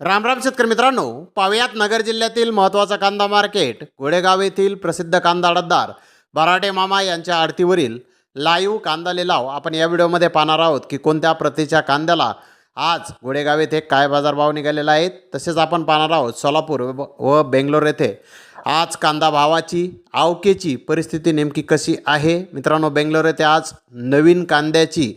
रामराम शेतकरी मित्रांनो पावयात नगर जिल्ह्यातील महत्त्वाचा कांदा मार्केट गोडेगाव येथील प्रसिद्ध कांदा अडतदार बराटे मामा यांच्या आडतीवरील लाईव्ह कांदा लिलाव आपण या व्हिडिओमध्ये पाहणार आहोत की कोणत्या प्रतीच्या कांद्याला आज गोडेगाव येथे काय बाजारभाव निघालेला आहे. तसेच आपण पाहणार आहोत सोलापूर व- व बेंगलोर येथे आज कांदा भावाची आवकेची परिस्थिती नेमकी कशी आहे. मित्रांनो बेंगलोर येथे आज नवीन कांद्याची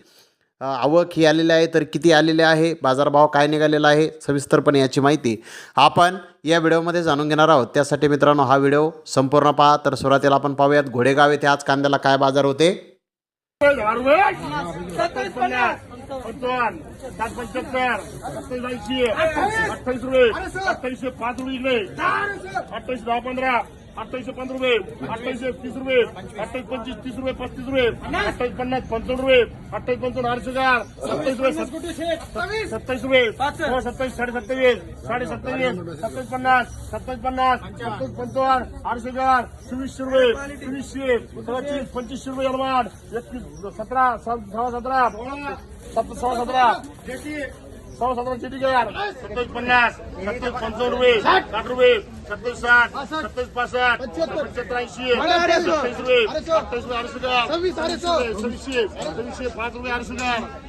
आवक ही आलेली आहे तर किती आलेले आहे बाजारभाव काय निघालेला आहे सविस्तरपणे याची माहिती आपण या व्हिडिओमध्ये जाणून घेणार आहोत त्यासाठी मित्रांनो हा व्हिडिओ संपूर्ण पहा तर सुरुवातीला आपण पाहूयात घोडेगाव येथे आज कांद्याला काय बाजार होते पंच्याहत्तर रुपये अठ्ठावीसशे पंधरा रुपये अठ्ठावीसशे तीस रुपये अठ्ठावीस पंचवीस तीस रुपये पस्तीस रुपये अठ्ठावीस पन्नास पंचावन्न रुपये अठ्ठावीस पंचावन्न आठशे चार सत्तावीस रुपये सत्तावीस सत्तावीस रुपये सत्तावीस साडे सत्तावीस साडे सत्तावीस सत्तावीस पन्नास सत्तावीस पन्नास सत्तावीस पंचावन्न आठशे चार चोवीसशे रुपये चोवीसशे पंचवीस पंचवीसशे रुपये अलमान एकवीस सतरा सहा सतरा सत सहा सतरा सहा सतरा चिठी घ्या सत्तावीस पन्नास सत्तावीस पंचावन्न रुपये साठ रुपये सत्तावीस साठ सत्तावीस पासष्ट पंच्याहत्तर. ऐंशी सत्तावीस रुपये अठ्ठावीस रुपये अडीचशे द्या सव्वीसशे सव्वीसशे पाच रुपये सगळं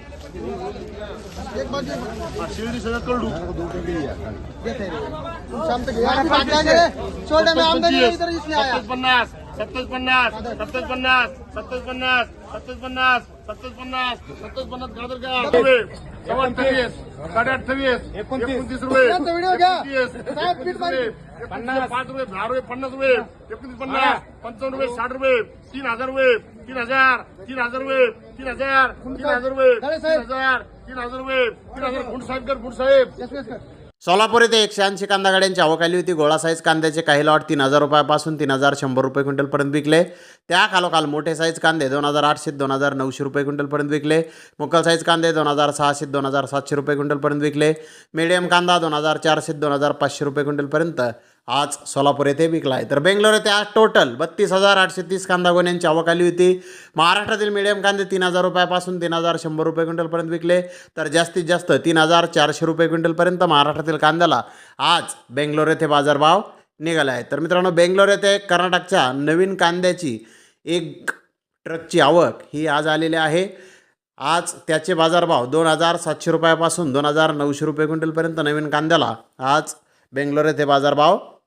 सत्तावीस पन्नास सत्तावीस पन्नास सत्तावीस पन्नास सत्तावीस पन्नास सत्तावीस पन्नास सत्तावीस पन्नास सत्तावीस साडे अठ्ठावीस एकोणतीस. रुपये पाच रुपये दहा रुपये पन्नास रुपये एकोणतीस पन्नास. पंचावन्न रुपये साठ रुपये तीन हजार रुपये तीन हजार तीन हजार रुपये तीन हजार तीन हजार रुपये तीन. हजार तीन हजार रुपये तीन हजार गुंड साहेब कर गुंड साहेब यस, यस, यस. सोलापूर येथे एकशे ऐंशी कांदा गाड्यांची आवक आली होती. गोळा साईज कांद्याचे काही लॉट तीन हजार रुपयापासून तीन हजार शंभर रुपये क्विंटलपर्यंत विकले. त्या खालोखाल मोठे साईज कांदे दोन हजार आठशे दोन हजार नऊशे रुपये क्विंटलपर्यंत विकले. मुक्कल साईज कांदे दोन हजार सहाशे दोन हजार सातशे रुपये क्विंटलपर्यंत विकले. मीडियम कांदा दोन हजार चारशे दोन हजार पाचशे रुपये क्विंटलपर्यंत. आज सोलापूर येथे विकला आहे. तर बेंगलोर येथे आज टोटल बत्तीस हजार आठशे तीस कांदा गोण्यांची आवक आली होती. महाराष्ट्रातील मीडियम कांदे तीन हजार रुपयापासून तीन हजार शंभर रुपये क्विंटलपर्यंत विकले. तर जास्तीत जास्त तीन हजार चारशे रुपये क्विंटलपर्यंत महाराष्ट्रातील कांद्याला आज बेंगलोर येथे बाजारभाव निघाला आहे तर मित्रांनो बेंगलोर येथे कर्नाटकच्या नवीन कांद्याची एक ट्रकची आवक ही आज आलेली आहे. आज त्याचे बाजारभाव दोन हजार सातशे रुपयापासून दोन हजार नऊशे रुपये क्विंटलपर्यंत नवीन कांद्याला आज बेंगलोर येथे बाजारभाव